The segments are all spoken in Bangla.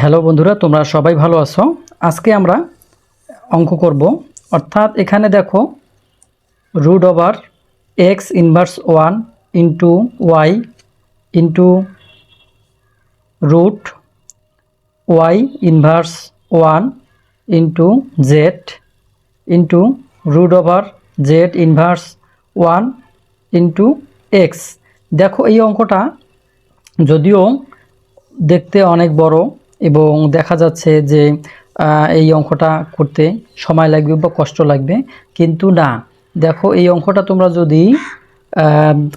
হ্যালো বন্ধুরা, তোমরা সবাই ভালো আছো? আজকে আমরা অঙ্ক করব। অর্থাৎ এখানে দেখো root over X inverse one into Y into root Y inverse one into Z into root over Z inverse one into X দেখো এই অঙ্কটা যদিও দেখতে অনেক বড় এবং দেখা যাচ্ছে যে এই অঙ্কটা করতে সময় লাগবে বা কষ্ট লাগবে। কিন্তু না, দেখো এই অঙ্কটা তোমরা যদি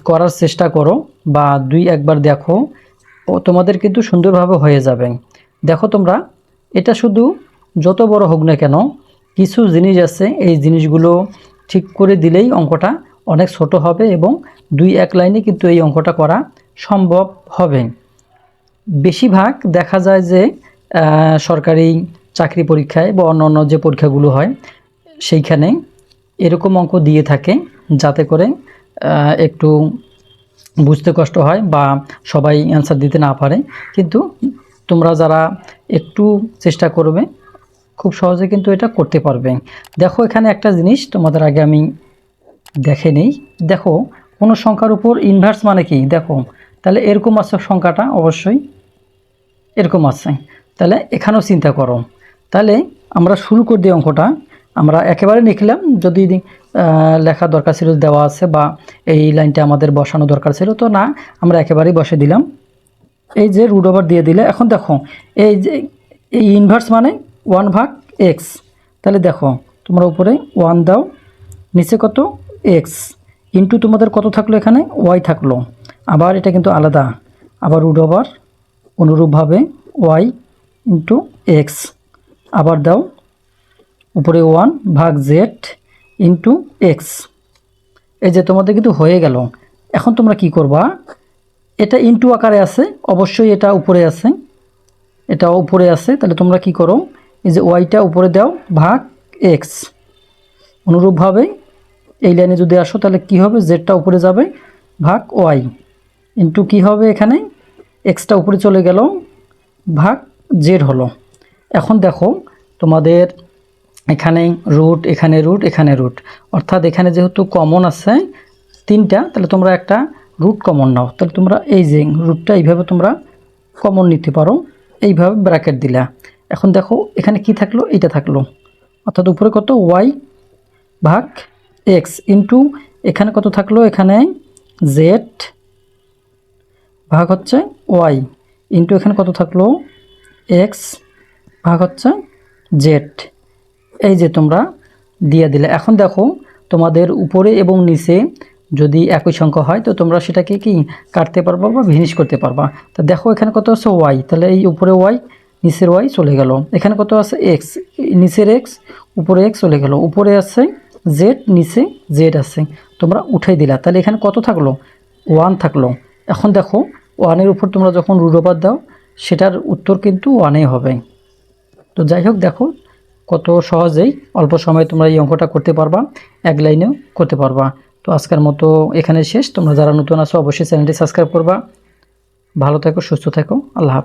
করার চেষ্টা করো বা দুই একবার দেখো, ও তোমাদের কিন্তু সুন্দরভাবে হয়ে যাবে। দেখো তোমরা, এটা শুধু যত বড় হোক না কেন, কিছু জিনিস আছে, এই জিনিসগুলো ঠিক করে দিলেই অঙ্কটা অনেক ছোট হবে এবং দুই এক লাইনে কিন্তু এই অঙ্কটা করা সম্ভব হবে। বেশিরভাগ দেখা যায় যে সরকারি চাকরি পরীক্ষায় বা অন্য অন্য যে পরীক্ষাগুলো হয়, সেইখানে এরকম অঙ্ক দিয়ে থাকে যাতে করে একটু বুঝতে কষ্ট হয় বা সবাই অ্যান্সার দিতে না পারে। কিন্তু তোমরা যারা একটু চেষ্টা করবে, খুব সহজে কিন্তু এটা করতে পারবে। দেখো, এখানে একটা জিনিস তোমাদের আগে আমি দেখে নেই। দেখো, কোনো সংখ্যার উপর ইনভার্স মানে কি? দেখো, তাহলে এরকম আছে সংখ্যাটা, অবশ্যই। এরকম আছে। তাহলে এখানেও চিন্তা করো। তাহলে আমরা শুরু করে দিই অঙ্কটা। আমরা একেবারে লিখলাম, যদি লেখা দরকার ছিল দেওয়া আছে বা এই লাইনটা আমাদের বসানো দরকার ছিল, তো না, আমরা একেবারেই বসে দিলাম। এই যে রুট ওভার দিয়ে দিলে, এখন দেখো, এই যে, এই ইনভার্স মানে ওয়ান ভাগ এক্স তাহলে দেখো, তোমরা উপরে ওয়ান দাও, নিচে কত এক্স ইন্টু তোমাদের কত থাকল এখানে? ওয়াই থাকল। আবার এটা কিন্তু আলাদা। আবার রুট ওভার অনুরূপভাবে ওয়াই ইন্টু এক্স। আবার দাও, উপরে ওয়ান ভাগ জেড ইন্টু এক্স। এই যে তোমাদের কিন্তু হয়ে গেল। এখন তোমরা কি করবা? এটা ইন্টু আকারে আছে, অবশ্যই এটা উপরে আছে। এটা উপরে আছে, তাহলে তোমরা কি করো? এই যে ওয়াইটা উপরে দাও, ভাগ এক্স। অনুরূপভাবে এই লাইনে যদি আসো, তাহলে কি হবে? জেডটা উপরে যাবে, ভাগ ওয়াই। ইন্টু কি হবে এখানে? এক্সটা উপরে চলে গেল, ভাগ জেড হলো। এখন দেখো, তোমাদের এখানে রুট এখানে রুট এখানে রুট অর্থাৎ এখানে যেহেতু কমন আছে তিনটা, তাহলে তোমরা একটা রুট কমন নাও। তাহলে তোমরা এই যে রুটটা এইভাবে তোমরা কমন নিতে পারো। এইভাবে ব্র্যাকেট দিলা। এখন দেখো, এখানে কি থাকল? এইটা থাকল। অর্থাৎ উপরে কত? ওয়াই ভাগ এক্স ইন্টু এখানে কত থাকল? এখানে জেড ভাগ হচ্ছে ওয়াই ইন্টু এখানে কত থাকল? এক্স ভাগ হচ্ছে জেড। এই যে তোমরা দিয়ে দিলে। এখন দেখো, তোমাদের উপরে এবং নিচে যদি একই সংখ্যা হয়, তো তোমরা সেটাকে কি কাটতে পারবা বা ভিনিশ করতে পারবা? তা দেখো, এখানে কত আছে ওয়াই। তাহলে এই উপরে ওয়াই, নিচের ওয়াই চলে গেল। এখানে কত আছে? এক্স। নিচের এক্স, উপরে এক্স চলে গেল। উপরে আছে জেড, নিচে জেড আছে। তোমরা উঠাই দিলা। তাহলে এখানে কত থাকল? ওয়ান থাকল। এখন দেখো, ওয়ানের উপর তোমরা যখন রুট ওভার দাও, সেটার উত্তর কিন্তু ওয়ানেই হবে। তো যাই হোক, দেখো কত সহজেই অল্প সময়ে তোমরা এই অঙ্কটা করতে পারবা, এক লাইনেও করতে পারবা। তো আজকের মতো এখানে শেষ। তোমরা যারা নতুন আছো, অবশ্যই চ্যানেলটি সাবস্ক্রাইব করবা। ভালো থেকো, সুস্থ থেকো। আল্লাহ হাফেজ।